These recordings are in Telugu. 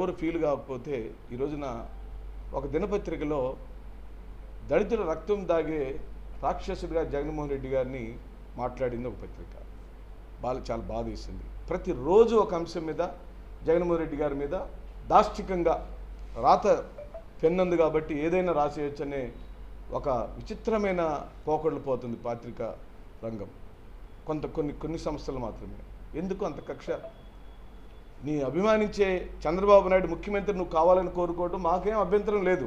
ఎవరు ఫీల్ కాకపోతే ఈ రోజున ఒక దినపత్రికలో దళితుల రక్తం దాగే రాక్షసుడిగా జగన్మోహన్ రెడ్డి గారిని మాట్లాడింది ఒక పత్రిక. బాగా చాలా బాధ వేసింది. ప్రతిరోజు ఒక అంశం మీద జగన్మోహన్ రెడ్డి గారి మీద దాష్టికంగా రాత పెన్నుంది కాబట్టి ఏదైనా రాసేయచ్చనే ఒక విచిత్రమైన పోకళ్ళు పోతుంది పాత్రిక రంగం. కొంత కొన్ని కొన్ని సంస్థలు మాత్రమే. ఎందుకు అంత కక్ష? నీ అభిమానించే చంద్రబాబు నాయుడు ముఖ్యమంత్రి నువ్వు కావాలని కోరుకోవడం మాకేం అభ్యంతరం లేదు.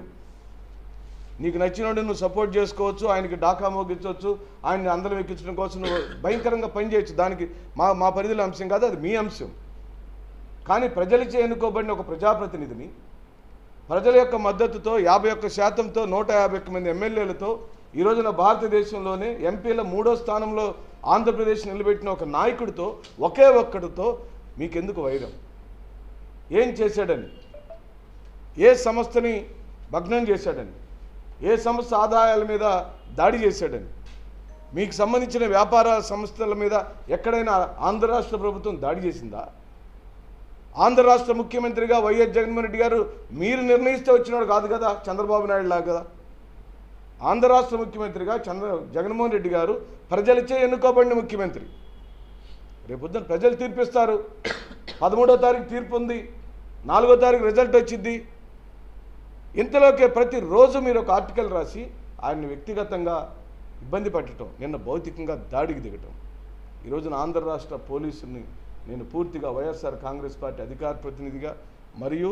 నీకు నచ్చినోడు నువ్వు సపోర్ట్ చేసుకోవచ్చు ఆయనకి డాకా మోగించవచ్చు ఆయన్ని అందరం ఎక్కించడం కోసం నువ్వు భయంకరంగా పనిచేయచ్చు. దానికి మా మా పరిధిలో అంశం కాదు అది మీ అంశం. కానీ ప్రజలచే ఎన్నుకోబడిన ఒక ప్రజాప్రతినిధిని ప్రజల యొక్క మద్దతుతో యాభై ఒక్క శాతంతో నూట యాభై ఒక్క మంది ఎమ్మెల్యేలతో ఈ రోజున భారతదేశంలోనే ఎంపీల మూడో స్థానంలో ఆంధ్రప్రదేశ్ నిలబెట్టిన ఒక నాయకుడితో ఒకే ఒక్కడితో మీకెందుకు వైరం? ఏం చేశాడని? ఏ సంస్థని భగ్నం చేశాడని? ఏ సంస్థ ఆదాయాల మీద దాడి చేశాడని? మీకు సంబంధించిన వ్యాపార సంస్థల మీద ఎక్కడైనా ఆంధ్ర రాష్ట్ర ప్రభుత్వం దాడి చేసిందా? ఆంధ్ర రాష్ట్ర ముఖ్యమంత్రిగా వైఎస్ జగన్మోహన్ రెడ్డి గారు మీరు నిర్ణయిస్తే వచ్చినాడు కాదు కదా చంద్రబాబు నాయుడు లాగా. కదా ఆంధ్ర రాష్ట్ర ముఖ్యమంత్రిగా చంద్ర జగన్మోహన్ రెడ్డి గారు ప్రజలచే ఎన్నుకోబడిన ముఖ్యమంత్రి. రేపొద్దున ప్రజలు తీర్పిస్తారు. పదమూడో తారీఖు తీర్పు ఉంది. నాలుగో తారీఖు రిజల్ట్ వచ్చింది. ఇంతలోకే ప్రతిరోజు మీరు ఒక ఆర్టికల్ రాసి ఆయన్ని వ్యక్తిగతంగా ఇబ్బంది పెట్టడం నిన్న భౌతికంగా దాడికి దిగటం. ఈరోజున ఆంధ్ర రాష్ట్ర పోలీసుల్ని నేను పూర్తిగా వైఎస్ఆర్ కాంగ్రెస్ పార్టీ అధికార ప్రతినిధిగా మరియు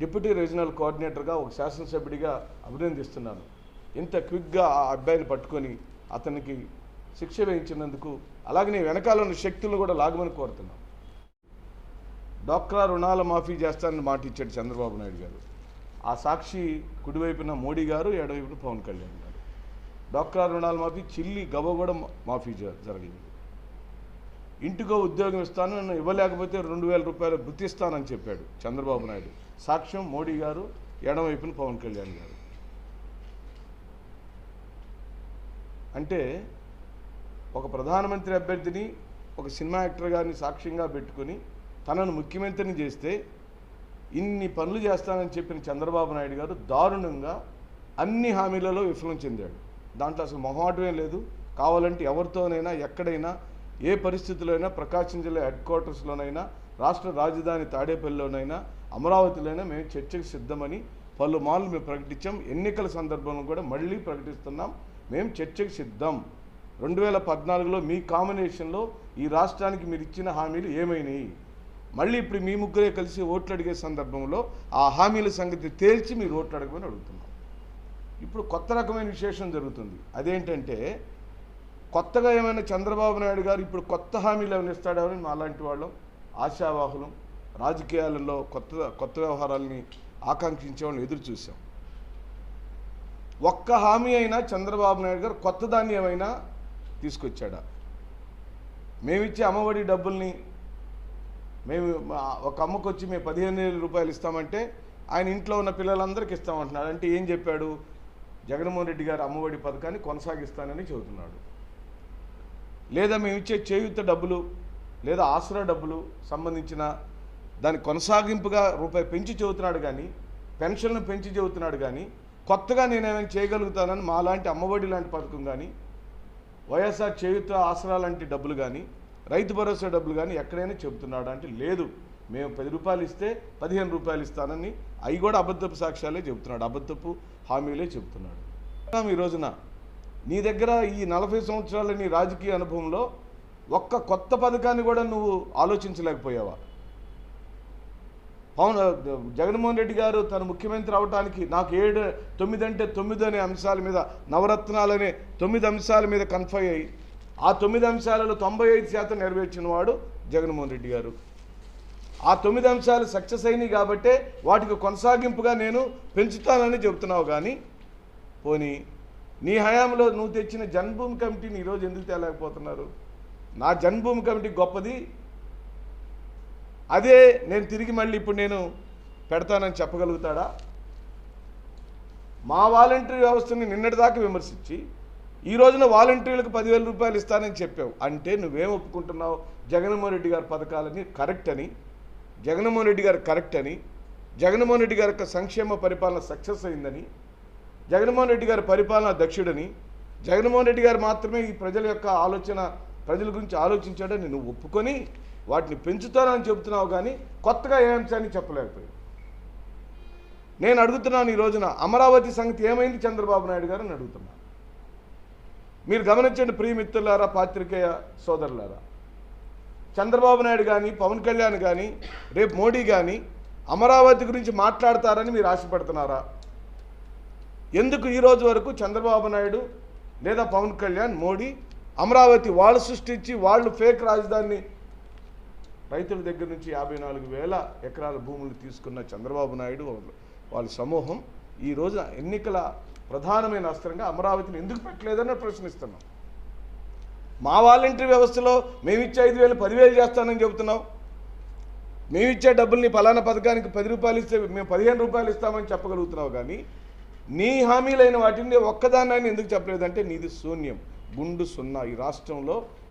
డిప్యూటీ రీజనల్ కోఆర్డినేటర్గా ఒక శాసనసభ్యుడిగా అభినందిస్తున్నాను. ఇంత క్విక్గా ఆ అబ్బాయిని పట్టుకొని అతనికి శిక్ష వేయించినందుకు అలాగే వెనకాల ఉన్న శక్తులను కూడా లాగమని కోరుతున్నాను. డాక్రా రుణాల మాఫీ చేస్తానని మాట ఇచ్చాడు చంద్రబాబు నాయుడు గారు. ఆ సాక్షి కుడివైపున మోడీ గారు ఎడవైపున పవన్ కళ్యాణ్ గారు. డాక్రా రుణాల మాఫీ చిల్లి గబ కూడా మాఫీ జ- జరిగింది. ఇంటికో ఉద్యోగం ఇస్తాను నన్ను ఇవ్వలేకపోతే రెండు వేల రూపాయలు గుర్తిస్తానని చెప్పాడు చంద్రబాబు నాయుడు. సాక్ష్యం మోడీ గారు ఎడమవైపున పవన్ కళ్యాణ్ గారు. అంటే ఒక ప్రధానమంత్రి అభ్యర్థిని ఒక సినిమా యాక్టర్ గారిని సాక్ష్యంగా పెట్టుకొని తనను ముఖ్యమంత్రిని చేస్తే ఇన్ని పనులు చేస్తానని చెప్పిన చంద్రబాబు నాయుడు గారు దారుణంగా అన్ని హామీలలో విఫలం చెందాడు. దాంట్లో అసలు మొహమాటమేం లేదు. కావాలంటే ఎవరితోనైనా ఎక్కడైనా ఏ పరిస్థితులైనా అయినా ప్రకాశం జిల్లా హెడ్ క్వార్టర్స్లోనైనా రాష్ట్ర రాజధాని తాడేపల్లిలోనైనా అమరావతిలోనైనా మేము చర్చకు సిద్ధమని పలుమార్లు మేము ప్రకటించాం. ఎన్నికల సందర్భంలో కూడా మళ్ళీ ప్రకటిస్తున్నాం. మేము చర్చకు సిద్ధం. రెండు వేల పద్నాలుగులో మీ కాంబినేషన్లో ఈ రాష్ట్రానికి మీరు ఇచ్చిన హామీలు ఏమైనాయి? మళ్ళీ ఇప్పుడు మీ ముగ్గురే కలిసి ఓట్లు అడిగే సందర్భంలో ఆ హామీల సంగతి తేల్చి మీరు ఓట్లు అడగమని అడుగుతున్నాం. ఇప్పుడు కొత్త రకమైన విశేషం జరుగుతుంది. అదేంటంటే కొత్తగా ఏమైనా చంద్రబాబు నాయుడు గారు ఇప్పుడు కొత్త హామీలు ఏమైనా ఇస్తాడని మా లాంటి వాళ్ళం ఆశావాహులం రాజకీయాలలో కొత్త కొత్త వ్యవహారాలని ఆకాంక్షించే వాళ్ళని ఎదురు చూసాం. ఒక్క హామీ అయినా చంద్రబాబు నాయుడు గారు కొత్త దాన్ని ఏమైనా తీసుకొచ్చాడా? మేమిచ్చే అమ్మఒడి డబ్బుల్ని మేము ఒక అమ్మకు వచ్చి మేము పదిహేను వేల రూపాయలు ఇస్తామంటే ఆయన ఇంట్లో ఉన్న పిల్లలందరికీ ఇస్తామంటున్నాడు. అంటే ఏం చెప్పాడు? జగన్మోహన్ రెడ్డి గారు అమ్మఒడి పథకాన్ని కొనసాగిస్తానని చెబుతున్నాడు. లేదా మేము ఇచ్చే చేయూత డబ్బులు లేదా ఆసరా డబ్బులు సంబంధించిన దాని కొనసాగింపుగా రూపాయి పెంచి చెబుతున్నాడు కానీ పెన్షన్లు పెంచి చెబుతున్నాడు కానీ కొత్తగా నేనేమైనా చేయగలుగుతానని మా లాంటి అమ్మఒడి లాంటి పథకం కానీ వైఎస్ఆర్ చేయుత ఆసరా లాంటి డబ్బులు కానీ రైతు భరోసా డబ్బులు కానీ ఎక్కడైనా చెబుతున్నాడు అంటే లేదు. మేము పది రూపాయలు ఇస్తే పదిహేను రూపాయలు ఇస్తానని అవి కూడా అబద్ధపు సాక్ష్యాలే చెబుతున్నాడు. అబద్ధపు హామీలే చెబుతున్నాడు. ఈ రోజున నీ దగ్గర ఈ నలభై సంవత్సరాల నీ రాజకీయ అనుభవంలో ఒక్క కొత్త పథకాన్ని కూడా నువ్వు ఆలోచించలేకపోయావా? పవన్ జగన్మోహన్ రెడ్డి గారు తన ముఖ్యమంత్రి అవడానికి నాకు ఏడు తొమ్మిది అంటే తొమ్మిది అనే అంశాల మీద నవరత్నాలనే తొమ్మిది అంశాల మీద కన్ఫై అయ్యి ఆ తొమ్మిది అంశాలలో తొంభై ఐదు శాతం నెరవేర్చిన వాడు జగన్మోహన్ రెడ్డి గారు. ఆ తొమ్మిది అంశాలు సక్సెస్ అయినాయి కాబట్టే వాటికి కొనసాగింపుగా నేను పెంచుతానని చెబుతున్నావు కానీ పోనీ నీ హయాంలో నువ్వు తెచ్చిన జన్మభూమి కమిటీని ఈరోజు ఎందుకు తేలేకపోతున్నారు? నా జన్మభూమి కమిటీ గొప్పది. అదే నేను తిరిగి మళ్ళీ ఇప్పుడు నేను పెడతానని చెప్పగలుగుతాడా? మా వాలంటరీ వ్యవస్థని నిన్నటిదాకా విమర్శించి ఈ రోజున వాలంటీర్లకు పదివేల రూపాయలు ఇస్తానని చెప్పావు. అంటే నువ్వేం ఒప్పుకుంటున్నావు? జగన్మోహన్ రెడ్డి గారి పథకాలని కరెక్ట్ అని జగన్మోహన్ రెడ్డి గారు కరెక్ట్ అని జగన్మోహన్ రెడ్డి గారి యొక్క సంక్షేమ పరిపాలన సక్సెస్ అయిందని జగన్మోహన్ రెడ్డి గారి పరిపాలన దక్షుడని జగన్మోహన్ రెడ్డి గారు మాత్రమే ఈ ప్రజల యొక్క ఆలోచన ప్రజల గురించి ఆలోచించాడని నువ్వు ఒప్పుకొని వాటిని పెంచుతానని చెబుతున్నావు కానీ కొత్తగా ఏ అంశాన్ని చెప్పలేకపోయావు. నేను అడుగుతున్నాను ఈ రోజున అమరావతి సంగతి ఏమైంది చంద్రబాబు నాయుడు గారు అని అడుగుతున్నాను. మీరు గమనించండి ప్రియమిత్రులారా పాత్రికేయ సోదరులారా. చంద్రబాబు నాయుడు కానీ పవన్ కళ్యాణ్ కానీ రేపు మోడీ కానీ అమరావతి గురించి మాట్లాడతారని మీరు ఆశపడుతున్నారా? ఎందుకు ఈ రోజు వరకు చంద్రబాబు నాయుడు లేదా పవన్ కళ్యాణ్ మోడీ అమరావతి వాళ్ళు సృష్టించి వాళ్ళు ఫేక్ రాజధానిని రైతుల దగ్గర నుంచి యాభై నాలుగు వేల ఎకరాల భూములు తీసుకున్న చంద్రబాబు నాయుడు వాళ్ళ- వాళ్ళ సమూహం ఈ రోజున ఎన్నికల ప్రధానమైన అస్త్రంగా అమరావతిని ఎందుకు పెట్టలేదని ప్రశ్నిస్తున్నాం. మా వాలంటరీ వ్యవస్థలో మేమిచ్చే ఐదు వేలు పదివేలు చేస్తానని చెబుతున్నాం. మేమిచ్చే డబ్బుల్ని ఫలానా పథకానికి పది రూపాయలు ఇస్తే మేము పదిహేను రూపాయలు ఇస్తామని చెప్పగలుగుతున్నావు కానీ నీ హామీలైన వాటిని ఒక్కదాన్ని ఎందుకు చెప్పలేదంటే నీది శూన్యం. గుండు సున్నా ఈ రాష్ట్రంలో